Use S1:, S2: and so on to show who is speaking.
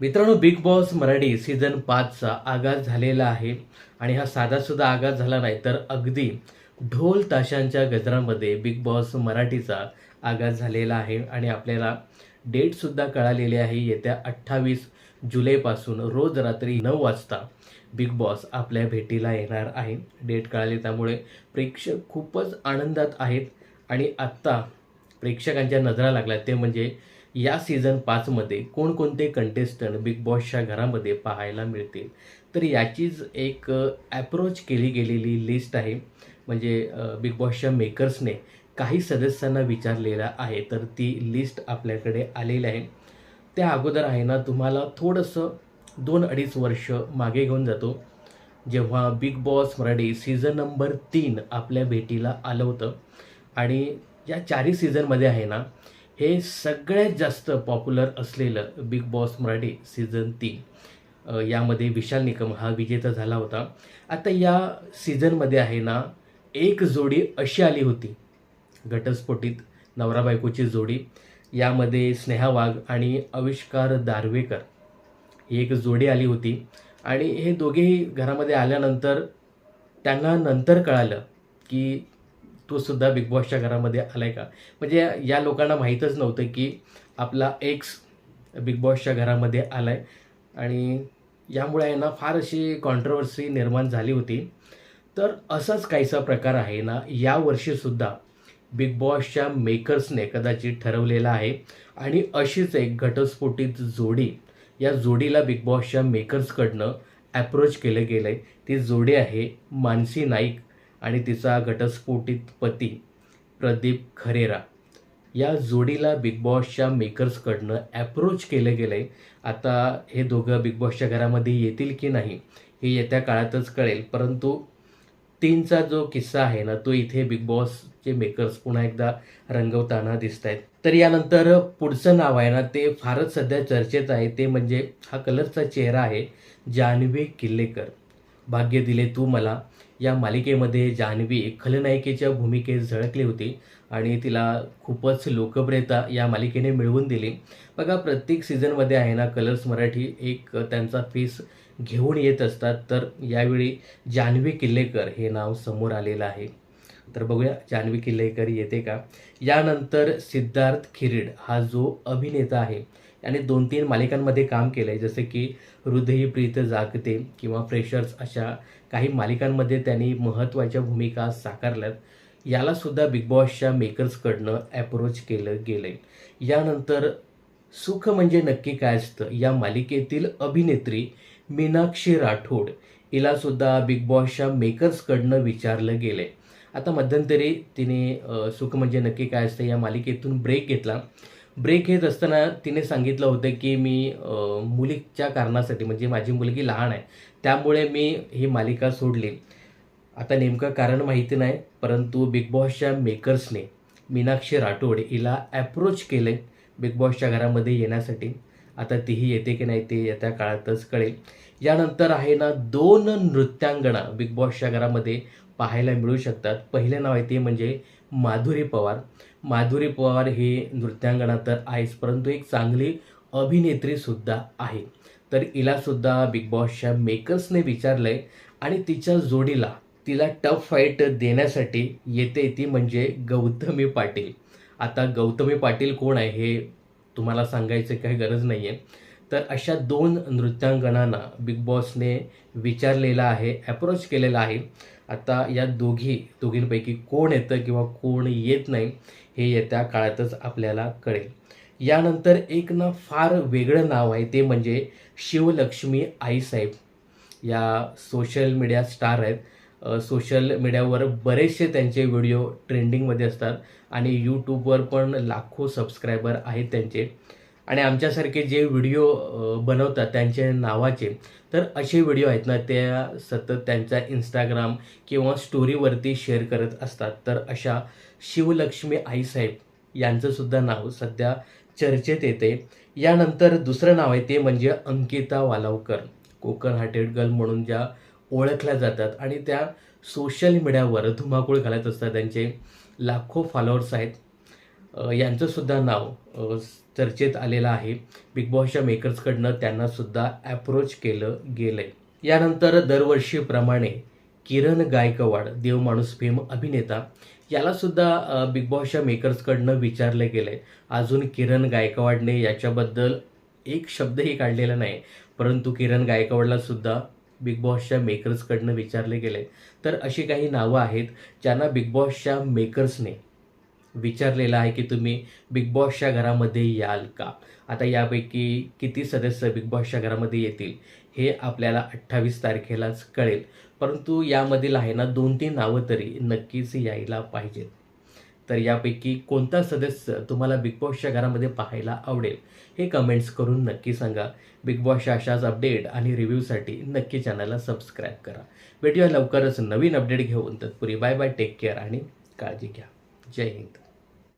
S1: मित्रांनो big boss Marathi season पाचचा आगाज झालेला आहे. आणि हा साधासुद्धा आगाज झाला नाही तर अगदी ढोल ताशांच्या गजरामध्ये बिग बॉस मराठीचा आगाज झालेला आहे. आणि आपल्याला डेटसुद्धा कळालेली आहे. येत्या अठ्ठावीस जुलैपासून रोज रात्री नऊ वाजता बिग बॉस आपल्या भेटीला येणार आहे. डेट कळाली त्यामुळे प्रेक्षक खूपच आनंदात आहेत. आणि आत्ता प्रेक्षकांच्या नजरा लागल्या ते म्हणजे या सीझन पाचमध्ये कोणकोणते कंटेस्टंट बिग बॉसच्या घरामध्ये पाहायला मिळतील? तर याचीच एक ॲप्रोच केली गेलेली लिस्ट आहे. म्हणजे बिग बॉसच्या मेकर्सने काही सदस्यांना विचारलेलं आहे तर ती लिस्ट आपल्याकडे आलेली आहे. त्या अगोदर आहे ना तुम्हाला थोडंसं दोन अडीच वर्ष मागे घेऊन जातो. जेव्हा big boss Marathi season number तीन आपल्या भेटीला आलं होतं. आणि या चारही सीझनमध्ये आहे ना हे सगळ्यात जास्त पॉप्युलर असलेलं बिग बॉस मराठी सीझन तीन. यामध्ये विशाल निकम हा विजेता झाला होता. आता या सीझनमध्ये आहे ना एक जोडी अशी आली होती. घटस्फोटीत नवरा बायकोची जोडी. यामध्ये स्नेहा वाघ आणि आविष्कार दारवेकर ही एक जोडी आली होती. आणि हे दोघेही घरामध्ये आल्यानंतर त्यांना नंतर कळालं की तो सुद्धा बिग बॉसच्या घरामध्ये आलाय का? म्हणजे या लोकांना माहीतच नव्हतं की आपला एक्स बिग बॉसच्या घरामध्ये आला आहे आणि यामुळे आहे ना फार अशी कॉन्ट्रवर्सी निर्माण झाली होती. तर असाच काहीसा प्रकार आहे ना यावर्षीसुद्धा बिग बॉसच्या मेकर्सने कदाचित ठरवलेला आहे. आणि अशीच एक घटस्फोटित जोडी या जोडीला बिग बॉसच्या मेकर्सकडनं ॲप्रोच केलं गेलं आहे ती जोडी आहे मानसी नाईक आणि तिचा घटस्फोटित पती प्रदीप खरेरा. या जोडीला बिग बॉसच्या मेकर्सकडनं ॲप्रोच केलं गेलं. आहे आता हे दोघं बिग बॉसच्या घरामध्ये येतील की नाही हे येत्या काळातच कळेल. परंतु तीनचा जो किस्सा आहे ना तो इथे बिग बॉसचे मेकर्स पुन्हा एकदा रंगवताना दिसत आहेत तर यानंतर पुढचं नाव आहे ना ते फारच सध्या चर्चेत आहे. ते म्हणजे हा कलरचा चेहरा आहे जान्हवी किल्लेकर. भाग्य दिले तू मला. या मालिकेमध्ये जान्हवी खलनायिकेच्या भूमिकेत झळकली होती आणि तिला खूपच लोकप्रियता या मालिकेने मिळवून दिली. बघा प्रत्येक सीझनमध्ये आहे ना कलर्स मराठी एक त्यांचा फेस घेऊन येत असतात. तर यावेळी जान्हवी किल्लेकर हे नाव समोर आलेलं आहे. तर बघूया जान्हवी किल्लेकर येते का? यानंतर सिद्धार्थ खिरीड हा जो अभिनेता आहे याने दोन तीन मालिकांमध्ये काम केलं आहे जसे की हृदयी प्रीत जागते किंवा फ्रेशर्स अशा काही मालिकांमध्ये त्यांनी महत्त्वाच्या भूमिका साकारल्यात. यालासुद्धा बिग बॉसच्या मेकर्सकडनं अप्रोच केलं गेलंय. यानंतर सुख म्हणजे नक्की काय असतं? या मालिकेतील अभिनेत्री मीनाक्षी राठोड हिलासुद्धा बिग बॉसच्या मेकर्सकडनं विचारलं गेलंय. आता मध्यंतरी तिने सुख म्हणजे नक्की काय असतं या मालिकेतून ब्रेक घेतला. ब्रेक घेत असताना तिने सांगितलं होतं की मी मुलीच्या कारणासाठी म्हणजे माझी मुलगी लहान आहे त्यामुळे मी ही मालिका सोडली. आता नेमकं कारण माहिती नाही परंतु बिग बॉसच्या मेकर्सने मीनाक्षी राठोड हिला ॲप्रोच केले बिग बॉसच्या घरामध्ये येण्यासाठी. आता तीही येते की नाही ते येत्या काळातच कळेल. यानंतर आहे ना दोन नृत्यांगणा बिग बॉसच्या घरामध्ये पाहायला मिळू शकतात. पहिलं नाव आहे ते म्हणजे माधुरी पवार. माधुरी पवार ही नृत्यांगणा तर आहेच परंतु एक चांगली अभिनेत्री सुद्धा आहे. तर हिला सुद्धा बिग बॉसच्या मेकर्सने विचारलंय आणि तिच्या जोडीला तिला टफ फाईट देण्यासाठी येते ती म्हणजे गौतमी पाटील. आता गौतमी पाटील कोण आहे हे तुम्हाला सांगायचं काही गरज नाही आहे तर अशा दोन नृत्यांगणांना बिग बॉसने विचारलेलं आहे अप्रोच केलेला आहे. आता या दोघी दोघींपैकी कोण येतं किंवा कोण येत नाही हे येत्या काळातच आपल्याला कळेल. यानंतर एक ना फार वेगळं नाव आहे ते म्हणजे शिवलक्ष्मी आईसाहेब या सोशल मीडिया स्टार आहेत. सोशल मीडियावर बरेचसे त्यांचे व्हिडिओ ट्रेंडिंगमध्ये असतात आणि यूट्यूबवर पण लाखो सबस्क्रायबर आहेत त्यांचे. आणि आमच्यासारखे जे व्हिडिओ बनवतात त्यांचे नावाचे तर असे व्हिडिओ आहेत ना त्या सतत त्यांचा इंस्टाग्राम किंवा स्टोरीवरती शेअर करत असतात. तर अशा शिवलक्ष्मी आईसाहेब यांचंसुद्धा नाव सध्या चर्चेत येते. यानंतर दुसरं नाव आहे ते म्हणजे अंकिता वालावकर. कोकण हार्टेड गर्ल म्हणून ज्या ओळखल्या जातात आणि त्या सोशल मीडियावर धुमाकूळ घालत असतात. त्यांचे लाखो फॉलोअर्स आहेत. यांचंसुद्धा नाव चर्चेत आलेला आहे. बिग बॉसच्या मेकर्सकडनं त्यांना सुद्धा अप्रोच केलं गेलंय. यानंतर दरवर्षीप्रमाणे किरण गायकवाड देवमाणूस फेम अभिनेता याला सुद्धा बिग बॉसच्या मेकर्सकडनं विचारलं गेलंय. अजून किरण गायकवाडने याच्याबद्दल एक शब्दही काढलेला नाही. परंतु किरण गायकवाडला सुद्धा बिग बॉसच्या मेकर्सकडनं विचारले गेले तर अशी काही नावं आहेत ज्यांना बिग बॉसच्या मेकर्सने विचारलेलं आहे की तुम्ही बिग बॉसच्या घरामध्ये याल का? आता यापैकी किती सदस्य बिग बॉसच्या घरामध्ये येतील हे आपल्याला अठ्ठावीस तारखेलाच कळेल. परंतु यामधील आहे ना दोन तीन नावं तरी नक्कीच यायला पाहिजेत. तर यापैकी कोणता सदस्य तुम्हाला बिग बॉसच्या घरामध्ये पाहायला आवडेल हे कमेंट्स करून नक्की सांगा. बिग बॉसच्या अशाच अपडेट आणि रिव्ह्यूसाठी नक्की चॅनलला सबस्क्राईब करा. भेटूया लवकरच नवीन अपडेट घेऊन. तत्पुरी बाय बाय टेक केअर आणि काळजी घ्या. जय हिंद